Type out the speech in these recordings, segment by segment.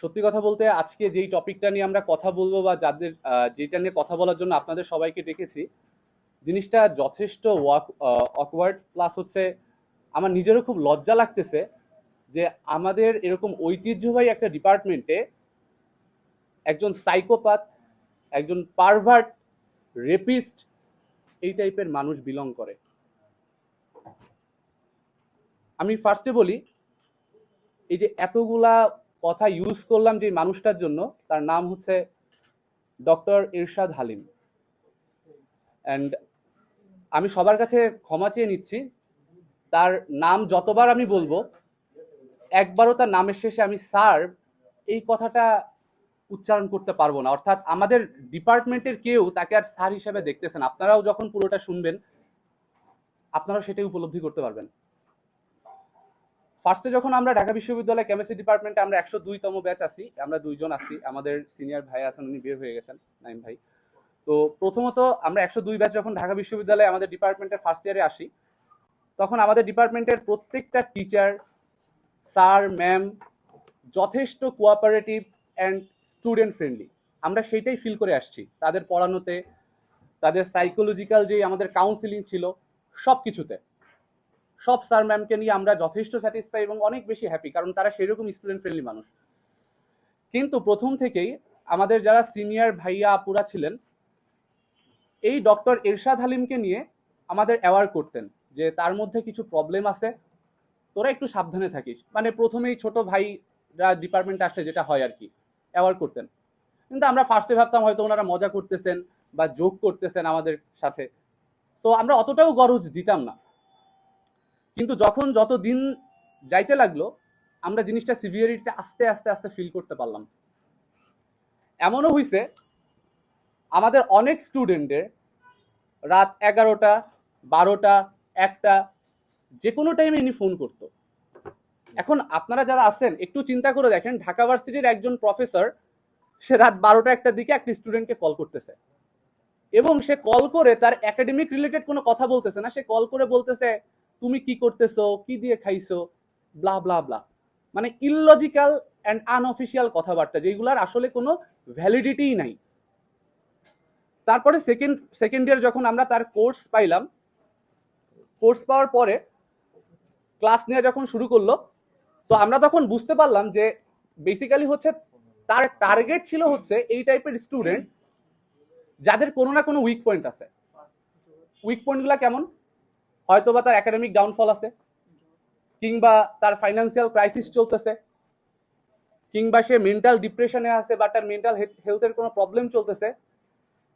সত্যি কথা বলতে আজকে যেই টপিকটা নিয়ে আমরা কথা বলব বা যাদের যেটা নিয়ে কথা বলার জন্য আপনাদের সবাইকে ডেকেছি, জিনিসটা যথেষ্ট ওয়াক অকওয়ার্ড প্লাস হচ্ছে আমার নিজেরও খুব লজ্জা লাগতেছে যে আমাদের এরকম ঐতিহ্যবাহী একটা ডিপার্টমেন্টে একজন সাইকোপাথ একজন পারভার্ট রেপিস্ট এই টাইপের মানুষ বিলং করে। আমি ফার্স্টে বলি, এই যে এতগুলা কথা ইউজ করলাম যে মানুষটার জন্য, তার নাম হচ্ছে ডক্টর ইরশাদ হালিম। অ্যান্ড আমি সবার কাছে ক্ষমা চেয়ে নিচ্ছি, তার নাম যতবার আমি বলব, একবারও তার নামের শেষে আমি, স্যার, এই কথাটা উচ্চারণ করতে পারব না। অর্থাৎ আমাদের ডিপার্টমেন্টের কেউ তাকে আর স্যার হিসেবে দেখতেছেন। আপনারাও যখন পুরোটা শুনবেন, আপনারাও সেটাই উপলব্ধি করতে পারবেন। ফার্স্টে যখন আমরা ঢাকা বিশ্ববিদ্যালয় কেমিস্ট্রি ডিপার্টমেন্টে আমরা একশো দুইতম ব্যাচ আছি, আমরা দুইজন আছি, আমাদের সিনিয়র ভাই আছেন, উনি বের হয়ে গেছেন, নাইম ভাই। তো প্রথমত আমরা একশো দুই ব্যাচ যখন ঢাকা বিশ্ববিদ্যালয়ে আমাদের ডিপার্টমেন্টের ফার্স্ট ইয়ারে আসি, তখন আমাদের ডিপার্টমেন্টের প্রত্যেকটা টিচার স্যার ম্যাম যথেষ্ট কোঅপারেটিভ অ্যান্ড স্টুডেন্ট ফ্রেন্ডলি আমরা সেইটাই ফিল করে আসছি, তাদের পড়ানোতে, তাদের সাইকোলজিক্যাল যে আমাদের কাউন্সিলিং ছিল সব কিছুতে সব স্যার ম্যামকে নিয়ে আমরা যথেষ্ট স্যাটিসফাই এবং অনেক বেশি হ্যাপি কারণ তারা সেরকম স্টুডেন্ট ফ্রেন্ডলি মানুষ। কিন্তু প্রথম থেকেই আমাদের যারা সিনিয়র ভাইয়া আপুরা ছিলেন, এই ডক্টর এরশাদ হালিমকে নিয়ে আমাদের অ্যাওয়ার করতেন যে তার মধ্যে কিছু প্রবলেম আছে, তোরা একটু সাবধানে থাকিস। মানে প্রথমেই ছোট ভাইরা ডিপার্টমেন্টে আসলে যেটা হয় আর কি অ্যাওয়ার করতেন। কিন্তু আমরা ফার্স্টে ভাবতাম হয়তো ওনারা মজা করতেছেন বা যোগ করতেছেন আমাদের সাথে। সো আমরা অতটাও গরজ দিতাম না। কিন্তু যখন যত দিন যাইতে লাগল, আমরা জিনিসটা সিভিয়ারিটিটা আস্তে আস্তে আস্তে ফিল করতে পারলাম। এমনও হয়েছে আমাদের অনেক স্টুডেন্টের রাত এগারোটা, বারোটা, একটা, যে কোনো টাইমে ইনি ফোন করতো। এখন আপনারা যারা আছেন, একটু চিন্তা করে দেখেন, ঢাকা ভার্সিটির একজন প্রফেসর সে রাত বারোটা একটার দিকে একটি স্টুডেন্টকে কল করতেছে। এবং সে কল করে তার একাডেমিক রিলেটেড কোনো কথা বলতেছে না, সে কল করে বলতেছে তুমি কি করতেছো? কি দিয়ে খাইছো? ব্লা ব্লা ব্লা মানে ইললজিক্যাল অ্যান্ড আনঅফিসিয়াল কথাবার্তা যেগুলার আসলে কোনো ভ্যালিডিটিই নাই। তারপরে সেকেন্ড সেকেন্ড ইয়ার যখন আমরা তার কোর্স পাইলাম কোর্স পাওয়ার পরে ক্লাস নেওয়া যখন শুরু করল, তো আমরা তখন বুঝতে পারলাম যে বেসিক্যালি হচ্ছে তার টার্গেট ছিল হচ্ছে এই টাইপের স্টুডেন্ট যাদের কোনো না কোনো উইক পয়েন্ট আছে। উইক পয়েন্টগুলো কেমন? হয়তো বা তার একাডেমিক ডাউনফল আছে, কিংবা তার ফাইন্যান্সিয়াল ক্রাইসিস চলতেছে, কিংবা সে মেন্টাল ডিপ্রেশনে আছে, বা তার মেন্টাল হেলথের কোনো প্রবলেম চলতেছে,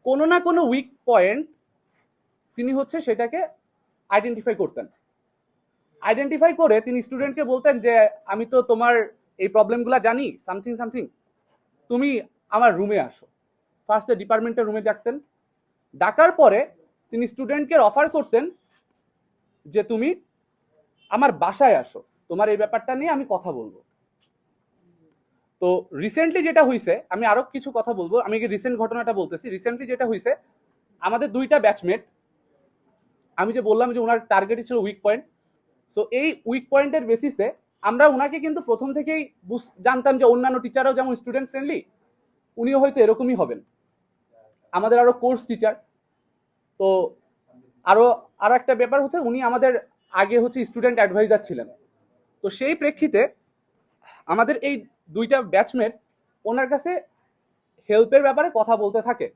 কোনো না কোনো উইক পয়েন্ট তিনি হচ্ছে সেটাকে আইডেন্টিফাই করতেন। আইডেন্টিফাই করে তিনি স্টুডেন্টকে বলতেন যে, আমি তো তোমার এই প্রবলেমগুলো জানি সামথিং সামথিং তুমি আমার রুমে আসো। ফার্স্টে ডিপার্টমেন্টের রুমে ডাকতেন। ডাকার পরে তিনি স্টুডেন্টকে অফার করতেন যে তুমি আমার বাসায় আসো, তোমার এই ব্যাপারটা নিয়ে আমি কথা বলব। তো রিসেন্টলি যেটা হয়েছে আমি আরও কিছু কথা বলব। আমি রিসেন্ট ঘটনাটা বলতেছি? রিসেন্টলি যেটা হয়েছে আমাদের দুইটা ব্যাচমেট আমি যে বললাম যে ওনার টার্গেটই ছিল উইক পয়েন্ট সো এই উইক পয়েন্টের বেসিসে আমরা ওনাকে কিন্তু প্রথম থেকেই জানতাম যে অন্যান্য টিচাররাও যেমন স্টুডেন্ট ফ্রেন্ডলি উনিও হয়তো এরকমই হবেন। আমাদের আরও কোর্স টিচার তো আরও আরও একটা ব্যাপার হচ্ছে উনি আমাদের আগে হচ্ছে স্টুডেন্ট অ্যাডভাইজার ছিলেন। তো সেই প্রেক্ষিতে আমাদের এই দুইটা ব্যাচমেট ওনার কাছে হেল্পের ব্যাপারে কথা বলতে থাকে।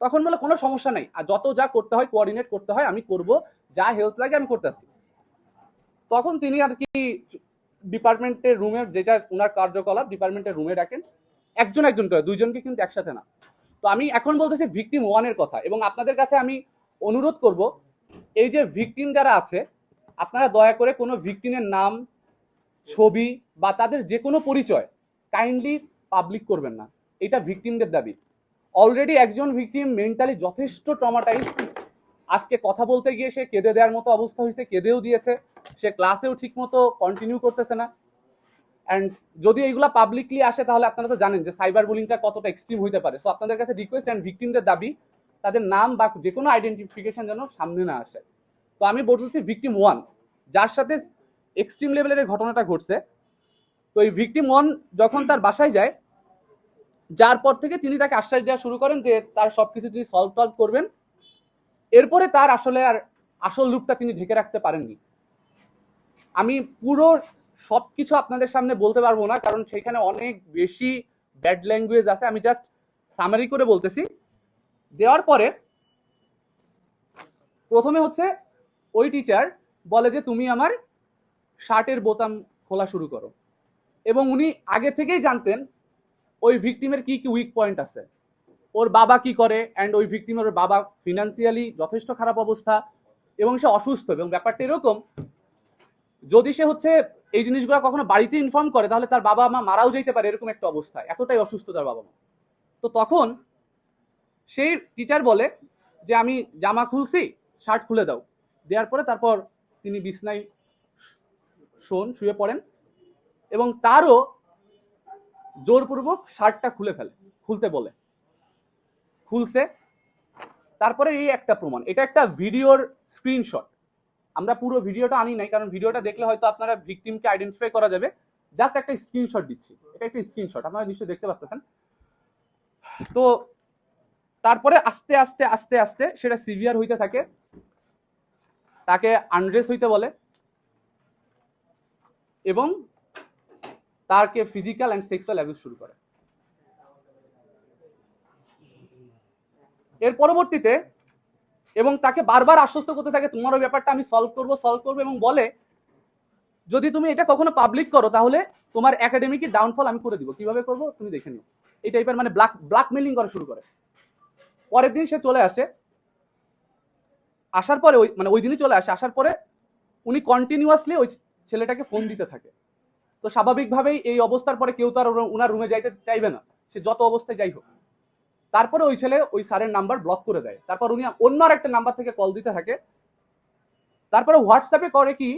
তখন বলে, কোনো সমস্যা নেই। আর যত যা করতে হয় কোঅর্ডিনেট করতে হয়, আমি করব। যা হেল্প লাগে, আমি করতে আসি। তখন তিনি আর কি ডিপার্টমেন্টের রুমে যেটা ওনার কার্যকলাপ ডিপার্টমেন্টের রুমে ডাকেন। একজন একজন করে, দুইজনকে কিন্তু একসাথে না। তো আমি এখন বলতেছি ভিকটিম ওয়ানের কথা এবং আপনাদের কাছে আমি অনুরোধ করব এই যে ভিকটিম যারা আছে, আপনারা দয়া করে কোনো ভিকটিমের নাম, ছবি বা তাদের যে কোনো পরিচয় কাইন্ডলি পাবলিক করবেন না। এটা ভিকটিমদের দাবি। অলরেডি একজন ভিকটিম মেন্টালি যথেষ্ট ট্রমাটাইজ আজকে কথা বলতে গিয়ে সে কেঁদে দেওয়ার মতো অবস্থা হয়েছে, কেঁদেও দিয়েছে। সে ক্লাসেও ঠিক মতো কন্টিনিউ করতেছে না। অ্যান্ড যদি এইগুলা পাবলিকলি আসে, তাহলে আপনারা তো জানেন যে সাইবার বুলিংটা কতটা এক্সট্রিম হইতে পারে। সো আপনাদের কাছে রিকোয়েস্ট অ্যান্ড ভিকটিমদের দাবি তাদের নাম বা যে কোনো আইডেন্টিফিকেশন যেন সামনে না আসে। তো আমি বলছি ভিকটিম ওয়ান যার সাথে এক্সট্রিম লেভেলের ঘটনাটা ঘটছে। তো এই ভিকটিম ওয়ান যখন তার বাসায় যায়, যার পর থেকে তিনি তাকে আশ্বাস দেওয়া শুরু করেন যে তার সব কিছু তিনি সলভ টলভ করবেন। এরপরে তার আসলে আর আসল রূপটা তিনি ঢেকে রাখতে পারেননি। আমি পুরো সব কিছু আপনাদের সামনে বলতে পারব না, কারণ সেখানে অনেক বেশি ব্যাড ল্যাঙ্গুয়েজ আছে। আমি জাস্ট সামারি করে বলতেছি। দেওয়ার পরে প্রথমে হচ্ছে ওই টিচার বলে যে, তুমি আমার শার্টের বোতাম খোলা শুরু করো। এবং উনি আগে থেকেই জানতেন ওই ভিকটিমের কি কি উইক পয়েন্ট আছে। ওর বাবা কি করে? অ্যান্ড ওই ভিকটিমের ওর বাবা ফিনান্সিয়ালি যথেষ্ট খারাপ অবস্থা এবং সে অসুস্থ। এবং ব্যাপারটা এরকম, যদি সে হচ্ছে এই জিনিসগুলো কখনো বাড়িতে ইনফর্ম করে, তাহলে তার বাবা মা মারাও যেতে পারে এরকম একটা অবস্থা। এতটাই অসুস্থ তার বাবা মা তো তখন সেই টিচার বলে যে, আমি জামা খুলছি শার্ট খুলে দাও। দেওয়ার পরে তারপর তিনি বিছনায় শোন, শুয়ে পড়েন এবং তারও জোরপূর্বক শার্টটা খুলে ফেলে, খুলতে বলে। খুলছে। তারপরে এই একটা প্রমাণ। এটা একটা ভিডিওর স্ক্রিনশট আমরা পুরো ভিডিওটা আনি নাই, কারণ ভিডিওটা দেখলে হয়তো আপনারা ভিকটিমকে আইডেন্টিফাই করা যাবে। জাস্ট একটা স্ক্রিনশট দিচ্ছি। এটা একটা স্ক্রিনশট আপনারা নিশ্চয়ই দেখতে পাচ্ছেন তো তারপরে আস্তে আস্তে আস্তে আস্তে সেটা সিভিয়ার হইতে থাকে। তাকে আনড্রেস হইতে বলে। এবং তাকে ফিজিক্যাল অ্যান্ড সেক্সুয়াল অ্যাবিউজ শুরু করে। এর পরবর্তীতে এবং তাকে বারবার আশ্বস্ত করতে থাকে, তোমার ওই ব্যাপারটা আমি সলভ করব সলভ করব। এবং বলে, যদি তুমি এটা কখনো পাবলিক করো, তাহলে তোমার একাডেমিকে ডাউনফল আমি করে দিব। কীভাবে করব? তুমি দেখে নিও। এই টাইপের মানে ব্ল্যাক ব্ল্যাকমেলিং করা শুরু করে। পরের দিন সে চলে আসে। আসার পরে ওই মানে ওই দিনই চলে আসে। আসার পরে উনি কন্টিনিউয়াসলি ওই ছেলেটাকে ফোন দিতে থাকে। তো স্বাভাবিকভাবেই এই অবস্থার পরে কেউ তার ওনার রুমে যাইতে চাইবে না। সে যত অবস্থায় যাই হোক। তারপরে ওই ছেলে ওই স্যারের নাম্বার ব্লক করে দেয়। তারপর উনি অন্য আর একটা নাম্বার থেকে কল দিতে থাকে। তারপরে হোয়াটসঅ্যাপে করে কি,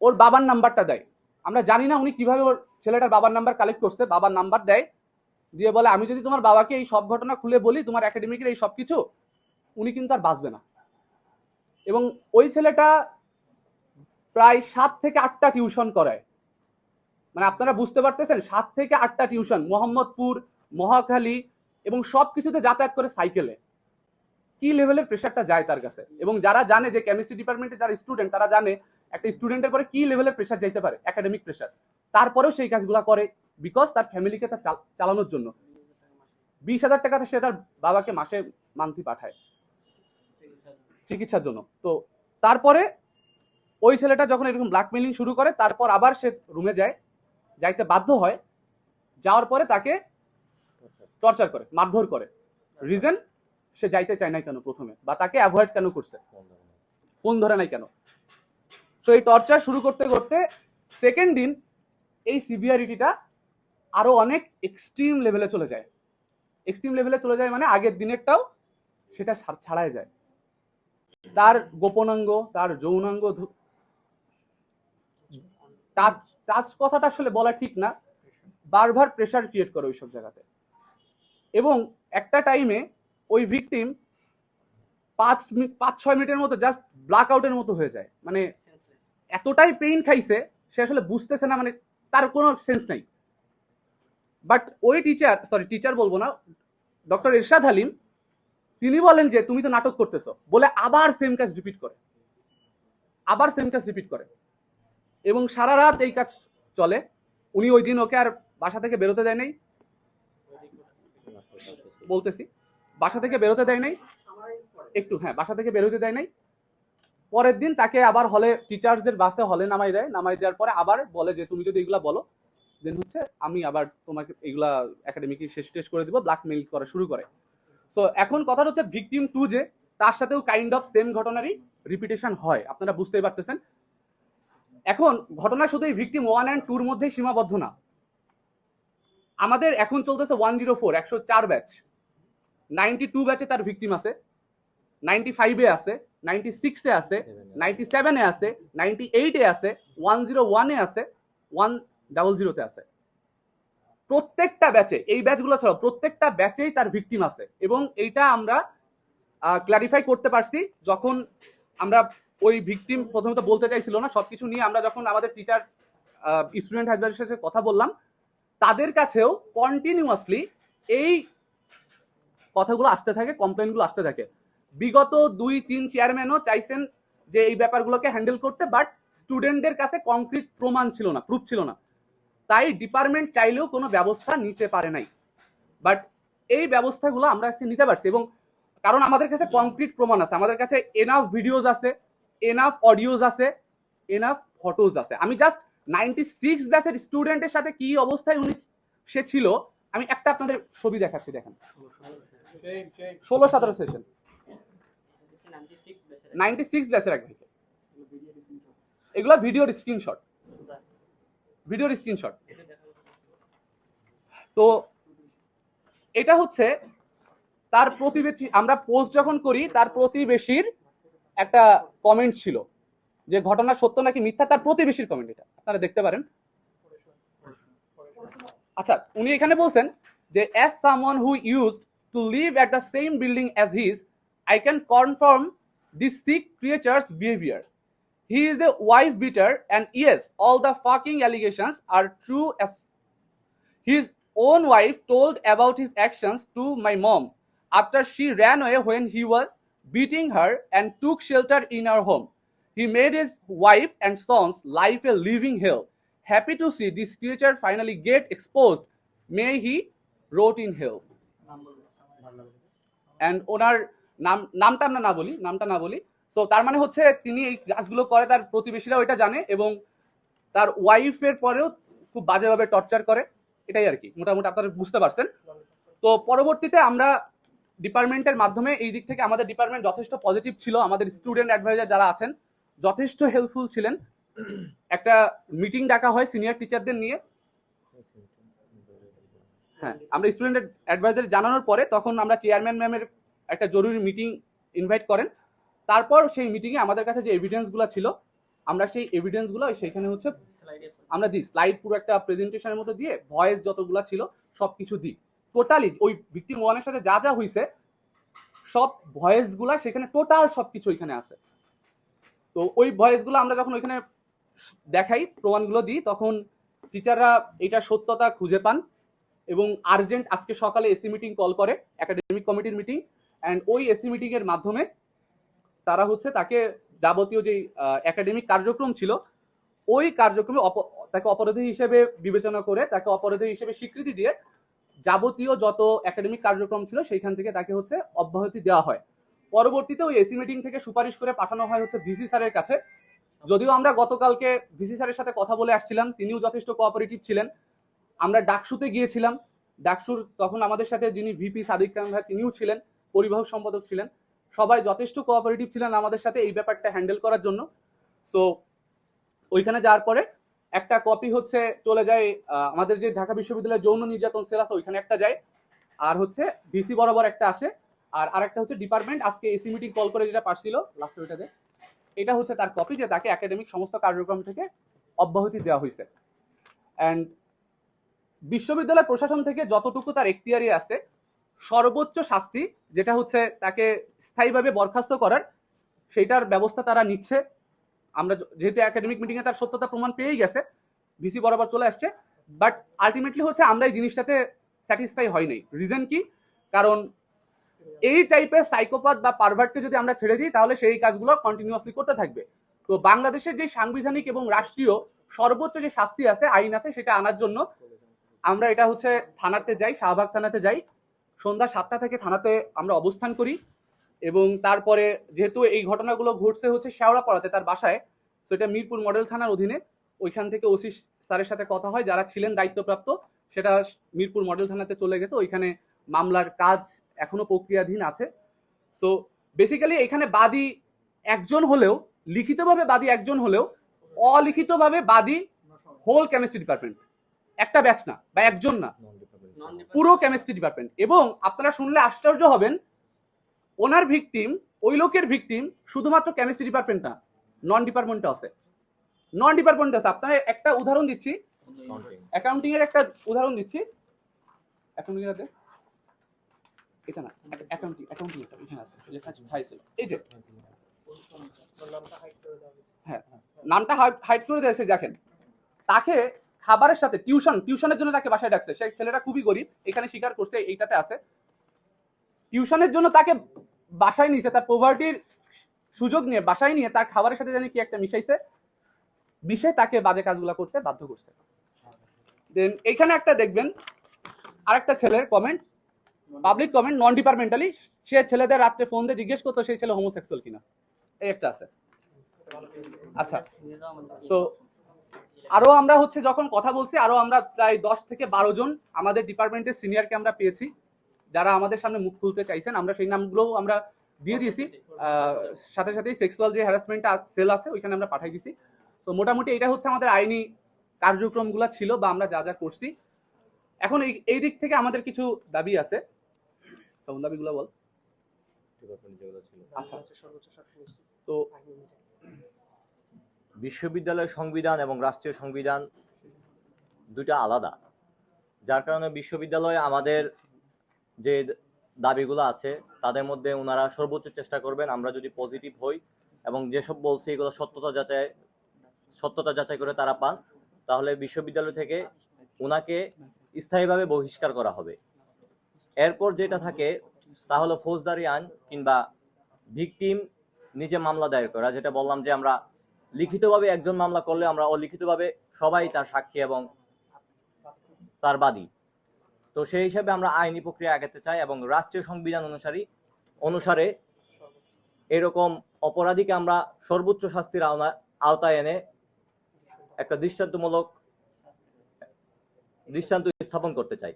ওর বাবার নাম্বারটা দেয়। আমরা জানি না উনি কীভাবে ওর ছেলেটার বাবার নাম্বার কালেক্ট করছে। বাবার নাম্বার দেয়। দিয়ে বলে, আমি যদি তোমার বাবাকে এই সব ঘটনা খুলে বলি, তোমার একাডেমিকের এই সব কিছু, উনি কিন্তু আর বাঁচবে না। এবং ওই ছেলেটা প্রায় সাত থেকে আটটা টিউশন করায়। মানে আপনারা বুঝতে পারতেছেন, সাত থেকে আটটা টিউশন মোহাম্মদপুর, মহাখালী এবং সব কিছুতে যাতায়াত করে সাইকেলে কি লেভেলের প্রেশারটা যায় তার কাছে? এবং যারা জানে যে কেমিস্ট্রি ডিপার্টমেন্টে যারা স্টুডেন্ট তারা জানে একটা স্টুডেন্টের পরে কি লেভেলের প্রেশার যাইতে পারে একাডেমিক প্রেশার তারপরেও সেই কাজগুলো করে। বিকজ তার ফ্যামিলিকে তার চালানোর জন্য। বিশ হাজার টাকাতে সে তার বাবাকে মাসে মান্থলি পাঠায়। চিকিৎসার জন্য। তো তারপরে ওই ছেলেটা যখন এরকম ব্ল্যাকমেলিং শুরু করে, তারপর আবার সে রুমে যায়। যাইতে বাধ্য হয়। যাওয়ার পরে তাকে টর্চার করে, মারধর করে। রিজন সে যাইতে চায় নাই কেন প্রথমে? বা তাকে অ্যাভয়েড কেন করছে? ফোন ধরে নাই কেন? সো এই টর্চার শুরু করতে করতে সেকেন্ড দিন এই সিভিয়ারিটিটা আরও অনেক এক্সট্রিম লেভেলে চলে যায়। এক্সট্রিম লেভেলে চলে যায় মানে আগের দিনেরটাও সেটা ছাড়াই যায়। তার গোপনাঙ্গ তার যৌনাঙ্গ টাচ টাচ কথাটা আসলে বলা ঠিক না। বারবার প্রেশার ক্রিয়েট করে ওইসব জায়গাতে। এবং একটা টাইমে ওই ভিকটিম পাঁচ মি- পাঁচ ছয় মিনিটের মতো জাস্ট ব্ল্যাক আউটের মতো হয়ে যায়। মানে এতটাই পেইন খাইছে সে আসলে বুঝতেছে না মানে তার কোনো সেন্স নাই। বাট ওই টিচার সরি টিচার বলব না ডক্টর ইরশাদ হালিম, তিনি বলেন যে, তুমি তো নাটক করতেছো। বলে আবার সেম কাজ রিপিট করে। আবার সেম কাজ রিপিট করে। এবং সারা রাত এই কাজ চলে। উনি ওই দিন ওকে আর বাসা থেকে বেরোতে দেয় নাই। বলতেছি, বাসা থেকে বেরোতে দেয় নাই। একটু হ্যাঁ বাসা থেকে বেরোতে দেয় নাই। পরের দিন তাকে আবার হলে টিচার্সদের বাসে হলে নামাই দেয়। নামাই দেওয়ার পরে আবার বলে যে, তুমি যদি এগুলা বলো দেন হচ্ছে আমি আবার তোমাকে এগুলা একাডেমিকে শেষ টেস করে দিব ব্ল্যাকমেইল করা শুরু করে। সো এখন কথাটা হচ্ছে ভিকটিম টু যে তার সাথেও কাইন্ড অফ সেম ঘটনারই রিপিটেশন হয় আপনারা বুঝতেই পারতেছেন। এখন ঘটনা শুধু এই ভিকটিম ওয়ান অ্যান্ড টুর মধ্যেই সীমাবদ্ধ না। আমাদের এখন চলতেছে ওয়ান জিরো ফোর একশো চার ব্যাচ নাইনটি টু ব্যাচে তার ভিকটিম আছে নাইনটি ফাইভে আছে নাইনটি সিক্সে আছে। নাইনটি সেভেনে আছে নাইনটি এইটে আছে ওয়ান জিরো ওয়ানে আছে ওয়ান ডাবল জিরোতে আছে। প্রত্যেকটা ব্যাচে এই ব্যাচগুলো ছাড়াও প্রত্যেকটা ব্যাচেই তার ভিকটিম আছে এবং এইটা আমরা ক্লারিফাই করতে পারছি যখন আমরা ওই ভিকটিম প্রথমে তো বলতে চাইছিল না, সবকিছু নিয়ে আমরা যখন আমাদের টিচার স্টুডেন্ট অ্যাডভাইজারের সাথে কথা বললাম, তাদের কাছেও কন্টিনিউয়াসলি এই কথাগুলো আসতে থাকে কমপ্লেনগুলো আসতে থাকে। বিগত দুই, তিন চেয়ারম্যানও চাইছেন যে এই ব্যাপারগুলোকে হ্যান্ডেল করতে বাট স্টুডেন্টদের কাছে কংক্রিট প্রমাণ ছিল না প্রুফ ছিল না। তাই ডিপার্টমেন্ট চাইলেও কোনো ব্যবস্থা নিতে পারে নাই। বাট এই ব্যবস্থাগুলো আমরা আজকে নিতে পারছি এবং কারণ আমাদের কাছে কংক্রিট প্রমাণ আছে আমাদের কাছে এনাফ ভিডিওজ আছে এনাফ অডিওজ আছে এনাফ ফটোজ আছে। আমি জাস্ট নাইনটি সিক্স ব্যাচের স্টুডেন্টের সাথে কি অবস্থায় উনি সে ছিল আমি একটা আপনাদের ছবি দেখাচ্ছি দেখেন। ষোলো সতেরো সেশন নাইনটি সিক্স ব্যাচের এক এগুলো ভিডিওর স্ক্রিনশট ভিডিওর স্ক্রিনশট। তো এটা হচ্ছে তার প্রতিবেশী, আমরা পোস্ট যখন করি, তার প্রতিবেশীর একটা কমেন্ট ছিল যে ঘটনা সত্য নাকি মিথ্যা, তার প্রতিবেশীর কমেন্ট এটা। আপনারা দেখতে পারেন। আচ্ছা উনি এখানে বলছেন যে as someone who used to live at the same building as his I can confirm this sick creature's behaviour he is a wife beater and yes all the fucking allegations are true as His own wife told about his actions to my mom after she ran away when he was beating her and took shelter in our home. He made his wife and son's life a living hell. Happy to see this creature finally get exposed. May he wrote in hell. And ওনার নাম নামটা আমরা না বলি নামটা না বলি so তার মানে হচ্ছে তিনি এই কাজগুলো করে, তার প্রতিবেশীরাও এটা জানে এবং তার ওয়াইফের পরেও খুব বাজেভাবে টর্চার করে। এটাই আর কি, মোটামুটি আপনারা বুঝতে পারছেন। তো পরবর্তীতে আমরা ডিপার্টমেন্টের মাধ্যমে এই দিক থেকে আমাদের ডিপার্টমেন্ট যথেষ্ট পজিটিভ ছিল। আমাদের স্টুডেন্ট অ্যাডভাইজার যারা আছেন, যথেষ্ট হেল্পফুল ছিলেন। একটা মিটিং ডাকা হয় সিনিয়র টিচারদের নিয়ে। হ্যাঁ আমরা স্টুডেন্ট অ্যাডভাইজার জানানোর পরে তখন আমরা চেয়ারম্যান ম্যামের একটা জরুরি মিটিং ইনভাইট করেন। তারপর সেই মিটিংয়ে আমাদের কাছে যে এভিডেন্সগুলো ছিল, আমরা সেই এভিডেন্সগুলো সেইখানে হচ্ছে আমরা দিই। স্লাইড পুরো একটা প্রেজেন্টেশনের মতো দিয়ে ভয়েস যতগুলো ছিল সব কিছু দিই। টোটালি ওই ভিক্টিম ওয়ানের সাথে যা যা হয়েছে সব ভয়েসগুলো সেখানে টোটাল সব কিছু ওইখানে আছে। তো ওই ভয়েসগুলো আমরা যখন ওইখানে দেখাই প্রমাণগুলো দিই, তখন টিচাররা এটা সত্যতা খুঁজে পান এবং আর্জেন্ট আজকে সকালে এসি মিটিং কল করে একাডেমিক কমিটির মিটিং অ্যান্ড ওই এসি মিটিংয়ের মাধ্যমে তারা হচ্ছে তাকে যাবতীয় যে একাডেমিক কার্যক্রম ছিল, ওই কার্যক্রমে তাকে অপরাধী হিসেবে বিবেচনা করে, তাকে অপরাধী হিসেবে স্বীকৃতি দিয়ে যাবতীয় যত একাডেমিক কার্যক্রম ছিল, সেইখান থেকে তাকে হচ্ছে অব্যাহতি দেওয়া হয়। পরবর্তীতে ওই এসি মিটিং থেকে সুপারিশ করে পাঠানো হয় হচ্ছে ভিসি স্যারের কাছে। যদিও আমরা গতকালকে ভিসি স্যারের সাথে কথা বলে আসছিলাম, তিনিও যথেষ্ট কোঅপারেটিভ ছিলেন। আমরা ডাকসুতে গিয়েছিলাম। ডাকসুর তখন আমাদের সাথে যিনি ভিপি সাদিক খান ভাই, তিনিও ছিলেন, পরিবাহক সম্পাদক ছিলেন। সবাই যথেষ্ট কোঅপারেটিভ ছিলেন আমাদের সাথে এই ব্যাপারটা হ্যান্ডেল করার জন্য। সো ওইখানে যাওয়ার পরে একটা কপি হচ্ছে চলে যায় আমাদের যে ঢাকা বিশ্ববিদ্যালয়ের যৌন নির্যাতন সেল আছে, ওইখানে একটা যায়। আর হচ্ছে ভিসি বরাবর একটা আসে। আর আরেকটা হচ্ছে ডিপার্টমেন্ট আজকে এসি মিটিং কল করে যেটা পারছিল লাস্ট ওইটাতে এটা হচ্ছে তার কপি যে তাকে একাডেমিক সমস্ত কার্যক্রম থেকে অব্যাহতি দেওয়া হয়েছে। অ্যান্ড বিশ্ববিদ্যালয় প্রশাসন থেকে যতটুকু তার এখতিয়ারি আছে সর্বোচ্চ শাস্তি, যেটা হচ্ছে তাকে স্থায়ীভাবে বরখাস্ত করার, সেইটার ব্যবস্থা তারা নিচ্ছে। আমরা যেহেতু একাডেমিক মিটিংয়ে তার সত্যতা প্রমাণ পেয়েই গেছে ভিসি বরাবর চলে আসছে বাট আলটিমেটলি হচ্ছে আমরা এই জিনিসটাতে স্যাটিসফাই হয় নাই। রিজন কি? কারণ এই টাইপের সাইকোপাথ বা পারভার্টকে যদি আমরা ছেড়ে দিই, তাহলে সেই কাজগুলো কন্টিনিউয়াসলি করতে থাকবে। তো বাংলাদেশের যে সাংবিধানিক এবং রাষ্ট্রীয় সর্বোচ্চ যে শাস্তি আছে, আইন আছে, সেটা আনার জন্য আমরা এটা হচ্ছে থানাতে যাই, শাহবাগ থানাতে যাই। সন্ধ্যা সাতটা থেকে থানাতে আমরা অবস্থান করি এবং তারপরে যেহেতু এই ঘটনাগুলো ঘটছে হচ্ছে শেওড়াপাড়াতে, তার বাসায় তো এটা মিরপুর মডেল থানার অধীনে। ওইখান থেকে ওসি স্যারের সাথে কথা হয়, যারা ছিলেন দায়িত্বপ্রাপ্ত, সেটা মিরপুর মডেল থানাতে চলে গেছে। ওইখানে মামলার কাজ এখনও প্রক্রিয়াধীন আছে। সো বেসিক্যালি এখানে বাদী একজন হলেও, লিখিতভাবে বাদী একজন হলেও, অলিখিতভাবে বাদী হোল কেমিস্ট্রি ডিপার্টমেন্ট একটা ব্যাচ না, বা একজন না। পুরো কেমিস্ট্রি ডিপার্টমেন্ট এবং আপনারা শুনলে আশ্চর্য হবেন ওনার ভিকটিম ওই লোকের ভিকটিম শুধুমাত্র কেমিস্ট্রি ডিপার্টমেন্ট না নন ডিপার্টমেন্টও আছে। নন ডিপার্টমেন্ট আছে। আপনারা একটা উদাহরণ দিচ্ছি। অ্যাকাউন্টিং এর একটা উদাহরণ দিচ্ছি। অ্যাকাউন্টিং এর এটা না অ্যাকাউন্টিং অ্যাকাউন্টিং এটা এখানে আছে লেখা আছে হাই এই যে হ্যাঁ নামটা হাইড করে দিয়েছে দেখেন। তাকে খাবারের সাথে টিউশন, টিউশনের জন্য তাকে বাসায় ডাকছে। সে ছেলেটা খুবই গরিব, এখানে স্বীকার করছে, এইটাতে আছে। টিউশনের জন্য তাকে বাসায় নিয়েছে, তার পোভার্টির সুযোগ নিয়ে বাসায় নিয়ে তার খাবারের সাথে জানি কি একটা মিশাইছে। মিশে তাকে বাজে কাজগুলো করতে বাধ্য করছে। দেন এখানে একটা দেখবেন, আরেকটা ছেলের comment public comment non departmentally সে ছেলেদের রাত্রে ফোন দিয়ে জিজ্ঞেস করতো, সেই ছেলে হোমোসেক্সুয়াল কিনা? এই একটা আছে। আচ্ছা সো আরও আমরা হচ্ছে যখন কথা বলছি আরও আমরা প্রায় দশ থেকে বারো জন আমাদের ডিপার্টমেন্টের সিনিয়রকে আমরা পেয়েছি যারা আমাদের সামনে মুখ খুলতে চাইছেন। আমরা সেই নামগুলোও আমরা দিয়ে দিয়েছি। সাথে সাথেই সেক্সুয়াল যে হ্যারাসমেন্ট সেল আছে ওইখানে আমরা পাঠাই দিছি তো মোটামুটি এটা হচ্ছে আমাদের আইনি কার্যক্রমগুলো ছিল বা আমরা যা যা করছি। এখন এই এই দিক থেকে আমাদের কিছু দাবি আছে। সব দাবিগুলো বল। আচ্ছা। তো বিশ্ববিদ্যালয়ের সংবিধান এবং রাষ্ট্রীয় সংবিধান দুটা আলাদা। যার কারণে বিশ্ববিদ্যালয়ে আমাদের যে দাবিগুলো আছে, তাদের মধ্যে ওনারা সর্বোচ্চ চেষ্টা করবেন আমরা যদি পজিটিভ হই এবং যেসব বলছি এগুলো সত্যতা যাচাই সত্যতা যাচাই করে তারা পান, তাহলে বিশ্ববিদ্যালয় থেকে ওনাকে স্থায়ীভাবে বহিষ্কার করা হবে। এরপর যেটা থাকে, তা হলো ফৌজদারি আইন কিংবা ভিকটিম নিজে মামলা দায়ের করা, যেটা বললাম যে আমরা লিখিতভাবে একজন মামলা করলে আমরা অলিখিতভাবে সবাই তার সাক্ষী এবং তার বাদী। তো সেই হিসাবে আমরা আইনি প্রক্রিয়া আগাতে চাই এবং রাষ্ট্রীয় সংবিধান অনুসারী অনুসারে এরকম অপরাধীকে আমরা সর্বোচ্চ শাস্তির আওতায় এনে একটা দৃষ্টান্তমূলক দৃষ্টান্ত স্থাপন করতে চাই।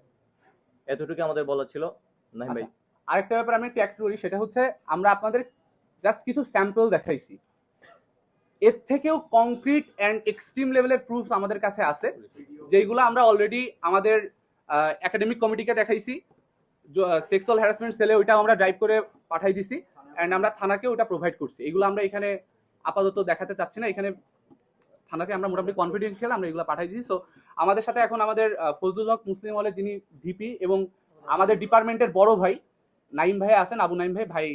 এতটুকু আমাদের বলা ছিল। নাহিম ভাই। আরেকটা ব্যাপার আমি একটু অ্যাক্ট করি, সেটা হচ্ছে আমরা আপনাদের জাস্ট কিছু স্যাম্পল দেখাইছি। এর থেকেও কংক্রিট অ্যান্ড এক্সট্রিম লেভেলের প্রুফ আমাদের কাছে আছে, যেইগুলো আমরা অলরেডি আমাদের একাডেমিক কমিটিকে দেখাইছি। সেক্সুয়াল হ্যারাসমেন্ট সেলে ওইটা আমরা ড্রাইভ করে পাঠাই দিছি অ্যান্ড আমরা থানাকে ওটা প্রোভাইড করছি। এগুলো আমরা এখানে আপাতত দেখাতে চাচ্ছি না, এখানে থানাকে আমরা মোটামুটি কনফিডেন্সিয়াল আমরা এগুলো পাঠাই দিয়েছি সো আমাদের সাথে এখন আমাদের ফজলুল হক মুসলিম হলের যিনি ভিপি এবং আমাদের ডিপার্টমেন্টের বড় ভাই, নাইম ভাই আছেন, আবু নাইম ভাই ভাই